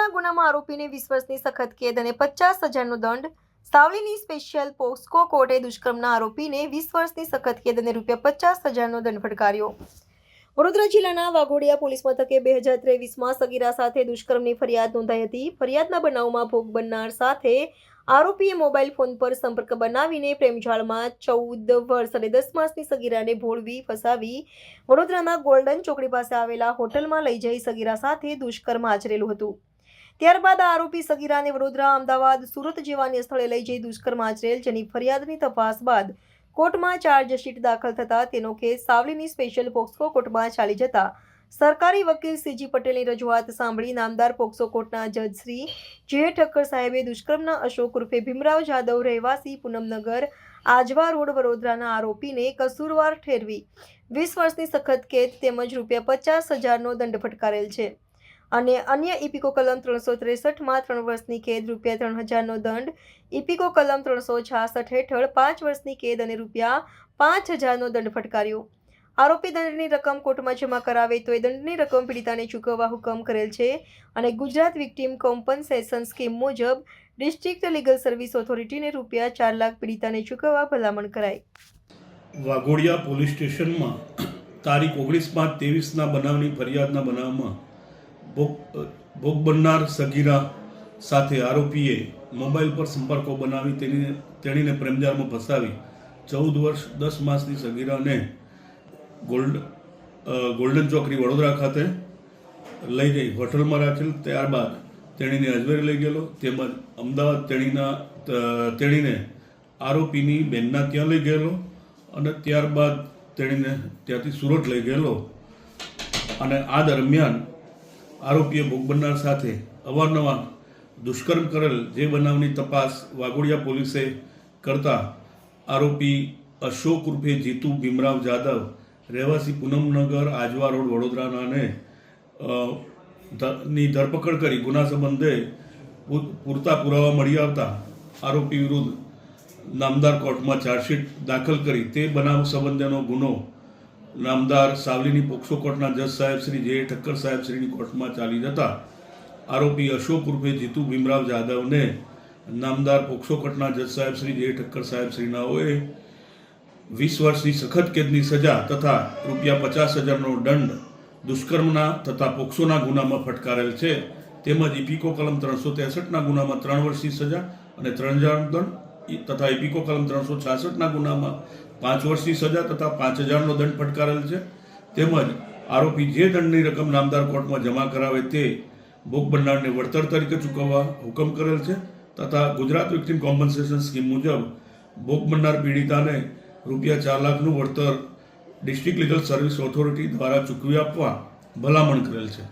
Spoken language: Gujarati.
દુષ્કર્મના ગુનામાં આરોપીને વીસ વર્ષની સખત કેદ અને પચાસ હજારનો દંડ. સાવલીની સ્પેશિયલ પોસ્કો કોર્ટે દુષ્કર્મના આરોપીને વીસ વર્ષની સખત કેદ અને રૂપિયા પચાસ હજારનો દંડ ફટકાર્યો. વડોદરા જિલ્લાના વાઘોડિયા પોલીસ મથકે બે હજાર ત્રેવીસમાં સગીરા સાથે દુષ્કર્મની ફરિયાદ નોંધાઈ હતી. ફરિયાદના બનાવમાં ભોગ બનનાર સાથે આરોપીએ મોબાઈલ ફોન પર સંપર્ક બનાવીને પ્રેમજાળમાં ચૌદ વર્ષ અને દસ માસની સગીરાને ભોળવી ફસાવી વડોદરાના ગોલ્ડન ચોકડી પાસે આવેલા હોટલમાં લઈ જઈ સગીરા સાથે દુષ્કર્મ આચરેલું હતું. ત્યારબાદ આરોપી સગીરાને વડોદરા, અમદાવાદ, સુરત જેવા અન્ય સ્થળે લઈ જઈ દુષ્કર્મ આચરેલ, જેની ફરિયાદની તપાસ બાદ કોર્ટમાં ચાર્જશીટ દાખલ થતા તેનો કેસ સાવલીની સ્પેશિયલ પોક્સો કોર્ટમાં ચાલી જતા સરકારી વકીલ સીજી પટેલની રજૂઆત સાંભળી નામદાર પોક્સો કોર્ટના જજ શ્રી જે ઠક્કર સાહેબે દુષ્કર્મના અશોક ઉર્ફે ભીમરાવ જાદવ રહેવાસી પૂનમનગર, આજવા રોડ વડોદરાના આરોપીને કસૂરવાર ઠેરવી વીસ વર્ષની સખત કેદ તેમજ રૂપિયા પચાસ હજારનો દંડ ફટકારેલ છે. અને અન્ય ઇપિકો કલમ ત્રણસો ત્રેસઠમાં ત્રણ વર્ષની કેદ રૂપિયા ત્રણ હજારનો દંડ ઇપિકો કલમ ત્રણસો છાસઠ હેઠળ પાંચ વર્ષની કેદ અને રૂપિયા પાંચ હજારનો દંડ ફટકાર્યો. આરોપી દંડની રકમ કોર્ટમાં જમા કરાવે તો એ દંડની રકમ પીડિતાને ચૂકવવા હુકમ કરેલ છે અને ગુજરાત વિક્ટીમ કોમ્પન્સેશન સ્કીમ મુજબ ડિસ્ટ્રિક્ટ લીગલ સર્વિસ ઓથોરિટીને રૂપિયા ચાર લાખ પીડિતાને ચૂકવવા ભલામણ કરાઈ. વાઘોડિયા પોલીસ સ્ટેશનમાં તારીખ ઓગણીસ પાંચ તેવીસના બનાવની ફરિયાદના બનાવમાં ભોગ ભોગ બનનાર સગીરા સાથે આરોપીએ મોબાઈલ પર સંપર્કો બનાવી તેની, તેણીને પ્રેમજાળમાં ફસાવી. ચૌદ વર્ષ, દસ માસની સગીરાને ગોલ્ડ ગોલ્ડન ચોકડી વડોદરા ખાતે લઈ ગઈ. હોટલમાં રાખેલ ત્યારબાદ તેણીને અજમેર લઈ ગયેલો. તેમજ અમદાવાદ તેણીના તેણીને આરોપીની બેનના ત્યાં લઈ ગયેલો અને ત્યારબાદ તેણીને ત્યાંથી સુરત લઈ ગયેલો. અને આ દરમિયાન આરોપીએ ભોગ બનનાર સાથે અવારનવાર દુષ્કર્મ કરેલ જે બનાવની તપાસ વાઘોડિયા પોલીસે કરતા આરોપી અશોક ઉર્ફે જીતુ ભીમરાવ જાદવ રહેવાસી પૂનમનગર, આજવા રોડ વડોદરાનાને ની ધરપકડ કરી ગુના સંબંધે પૂરતા પુરાવા મળી આવતા આરોપી વિરુદ્ધ નામદાર કોર્ટમાં ચાર્જશીટ દાખલ કરી તે બનાવ સંબંધેનો ગુનો નામદાર સાવલીની પોક્સો કોર્ટના જજ સાહેબ શ્રી જે ઠક્કર સાહેબ શ્રીની કોર્ટમાં ચાલી જતા આરોપી અશોક ઉર્ફે જીતુ ભીમરાવ જાદવને નામદાર પોક્સો કોર્ટના જજ સાહેબ શ્રી જે ઠક્કર સાહેબ શ્રીનાઓએ વીસ વર્ષની સખત કેદની સજા તથા રૂપિયા પચાસ હજારનો દંડ દુષ્કર્મના તથા પોક્સોના ગુનામાં ફટકારેલ છે. તેમજ ઇપિકો કલમ ત્રણસો ત્રેસઠના ગુનામાં ત્રણ વર્ષની સજા અને ત્રણ હજાર દંડ તથા ઇપિકો કલમ ત્રણસો છાસઠના ગુનામાં પાંચ વર્ષની સજા તથા પાંચ હજારનો દંડ ફટકારેલ છે. તેમજ આરોપી જે દંડની રકમ નામદાર કોર્ટમાં જમા કરાવે તે ભોગ બનનારને વળતર તરીકે ચૂકવવા હુકમ કરેલ છે. તથા ગુજરાત વિક્ટીમ કોમ્પન્સેશન સ્કીમ મુજબ ભોગ બનનાર પીડિતાને રૂપિયા ચાર લાખનું વળતર ડિસ્ટ્રિક્ટ લીગલ સર્વિસ ઓથોરિટી દ્વારા ચૂકવી આપવા ભલામણ કરેલ છે.